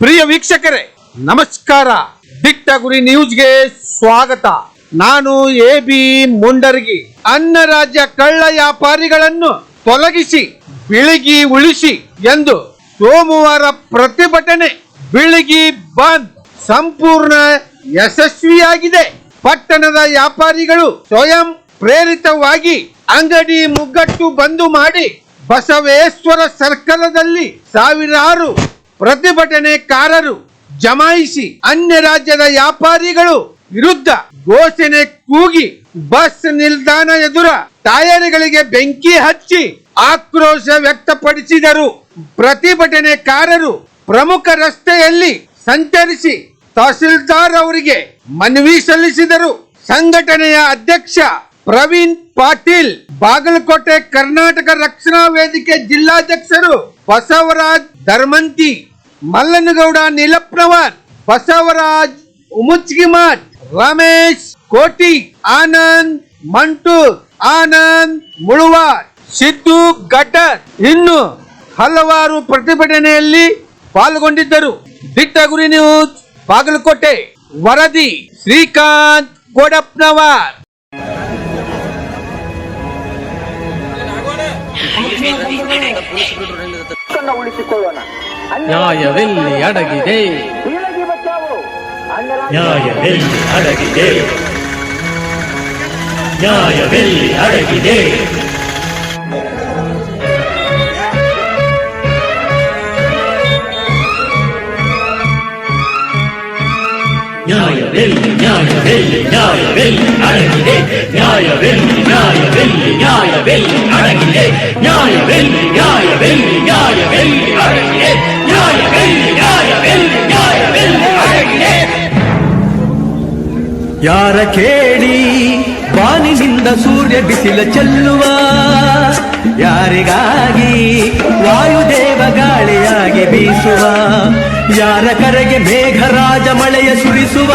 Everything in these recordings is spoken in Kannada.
ಪ್ರಿಯ ವೀಕ್ಷಕರೇ, ನಮಸ್ಕಾರ. ದಿಟ್ಟ ಗುರಿ ನ್ಯೂಸ್ಗೆ ಸ್ವಾಗತ. ನಾನು ಎ ಬಿ ಮುಂಡರ್ಗಿ. ಅನ್ನ ರಾಜ್ಯ ಕಳ್ಳ ವ್ಯಾಪಾರಿಗಳನ್ನು ತೊಲಗಿಸಿ, ಬಿಳಿಗಿ ಉಳಿಸಿ ಎಂದು ಸೋಮವಾರ ಪ್ರತಿಭಟನೆ ಬಿಳಿಗಿ ಬಂದ್ ಸಂಪೂರ್ಣ ಯಶಸ್ವಿಯಾಗಿದೆ. ಪಟ್ಟಣದ ವ್ಯಾಪಾರಿಗಳು ಸ್ವಯಂ ಪ್ರೇರಿತವಾಗಿ ಅಂಗಡಿ ಮುಗ್ಗಟ್ಟು ಬಂದು ಮಾಡಿ ಬಸವೇಶ್ವರ ಸರ್ಕಲದಲ್ಲಿ ಸಾವಿರಾರು ಪ್ರತಿಭಟನೆಕಾರರು ಜಮಾಯಿಸಿ ಅನ್ಯ ರಾಜ್ಯದ ವ್ಯಾಪಾರಿಗಳು ವಿರುದ್ಧ ಘೋಷಣೆ ಕೂಗಿ ಬಸ್ ನಿಲ್ದಾಣ ಎದುರ ಟಯರ್ಗಳಿಗೆ ಬೆಂಕಿ ಹಚ್ಚಿ ಆಕ್ರೋಶ ವ್ಯಕ್ತಪಡಿಸಿದರು. ಪ್ರತಿಭಟನೆಕಾರರು ಪ್ರಮುಖ ರಸ್ತೆಯಲ್ಲಿ ಸಂಚರಿಸಿ ತಹಸೀಲ್ದಾರ್ ಅವರಿಗೆ ಮನವಿ ಸಲ್ಲಿಸಿದರು. ಸಂಘಟನೆಯ ಅಧ್ಯಕ್ಷ ಪ್ರವೀಣ್ ಪಾಟೀಲ್, ಬಾಗಲಕೋಟೆ ಕರ್ನಾಟಕ ರಕ್ಷಣಾ ವೇದಿಕೆ ಜಿಲ್ಲಾಧ್ಯಕ್ಷರು ಬಸವರಾಜ್ ಧರ್ಮಂತಿ, ಮಲ್ಲನಗೌಡ ನೀಲಪ್ನವರ್ ಬಸವರಾಜ್ ಉಮುಚ್ಗಿಮಠ್ ರಮೇಶ್ ಕೋಟಿ, ಆನಂದ್ ಮಂಟೂರ್, ಆನಂದ್ ಮುಳುವಾರ್, ಸಿದ್ದು ಗಡ್ಡರ್ ಇನ್ನು ಹಲವಾರು ಪ್ರತಿಭಟನೆಯಲ್ಲಿ ಪಾಲ್ಗೊಂಡಿದ್ದರು. ದಿಟ್ಟ ಗುರಿ ನ್ಯೂಸ್, ಬಾಗಲಕೋಟೆ. ವರದಿ, ಶ್ರೀಕಾಂತ್ ಗೋಡಪ್ನವರ್ ಹಕ್ಕನ್ನು ಉಳಿಸಿಕೊಳ್ಳೋಣ ನ್ಯಾಯವೆಲ್ಲಿ ಅಡಗಿದೆ ಬೀಳಗಿ ಬಚಾವೋ ಅನ್ಯರ ನ್ಯಾಯವೆಲ್ಲಿ ಅಡಗಿದೆ ನ್ಯಾಯವೆಲ್ಲಿ ಅಡಗಿದೆ ನ್ಯಾಯವೆಲ್ಲಿ ನ್ಯಾಯವೆಲ್ಲಿ ನ್ಯಾಯವೆಲ್ಲಿ ಅಡಗಿದೆ ನ್ಯಾಯವೆಲ್ಲಿ ನ್ಯಾಯವೆಲ್ಲಿ ನ್ಯಾಯವೆಲ್ಲಿ ಅಡಗಿದೆ ನ್ಯಾಯವೆಲ್ಲಿ ನ್ಯಾಯವೆಲ್ಲಿ ನ್ಯಾಯವೆಲ್ಲಿ ಅಡಗಿದೆ ನ್ಯಾಯವೆಲ್ಲಿ ನ್ಯಾಯವೆಲ್ಲಿ ನ್ಯಾಯವೆಲ್ಲಿ ಅಡಗಿದೆ ಯಾರ ಕೇಳಿ ಬಾನಿನಿಂದ ಸೂರ್ಯ ಬಿಸಿಲ ಚೆಲ್ಲುವ ಯಾರಿಗಾಗಿ ವಾಯುದೇವ ಗಾಳಿಯಾಗಿ ಬೀಸುವ ಯಾರ ಕರೆಗೆ ಮೇಘರಾಜ ಮಳೆಯ ಸುರಿಸುವ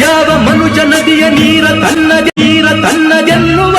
ಯಾವ ಮನುಜ ನದಿಯ ನೀರ ತನ್ನ ನೀರ ತನ್ನದೆನ್ನುವ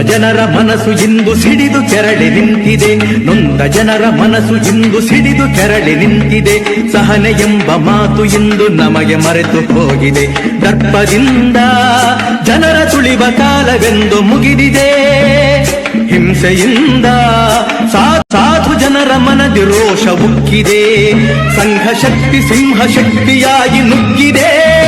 ಜನರ ಮನಸ್ಸು ಇಂದು ಸಿಡಿದು ಕೆರಳಿ ನಿಂತಿದೆ. ನೊಂದ ಜನರ ಮನಸ್ಸು ಇಂದು ಸಿಡಿದು ಕೆರಳಿ ನಿಂತಿದೆ. ಸಹನೆ ಎಂಬ ಮಾತು ಇಂದು ನಮಗೆ ಮರೆತು ಹೋಗಿದೆ. ದರ್ಪದಿಂದ ಜನರ ತುಳಿವ ಕಾಲವೆಂದು ಮುಗಿದಿದೆ. ಹಿಂಸೆಯಿಂದ ಸಾಧು ಜನರ ಮನದಿ ರೋಷ ಉಕ್ಕಿದೆ. ಸಂಘ ಶಕ್ತಿ, ಸಿಂಹ ಶಕ್ತಿಯಾಗಿ ನುಗ್ಗಿದೆ.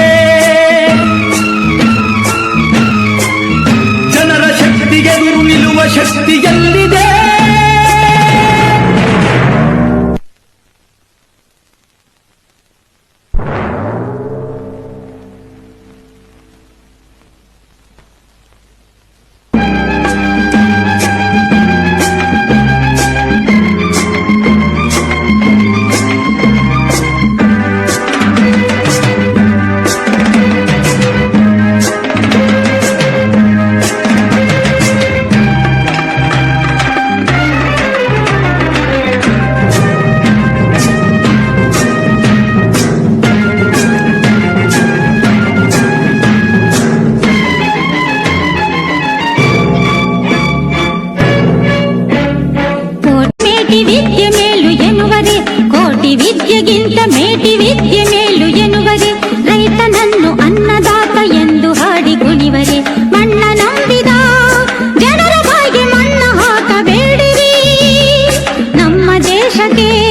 সাথে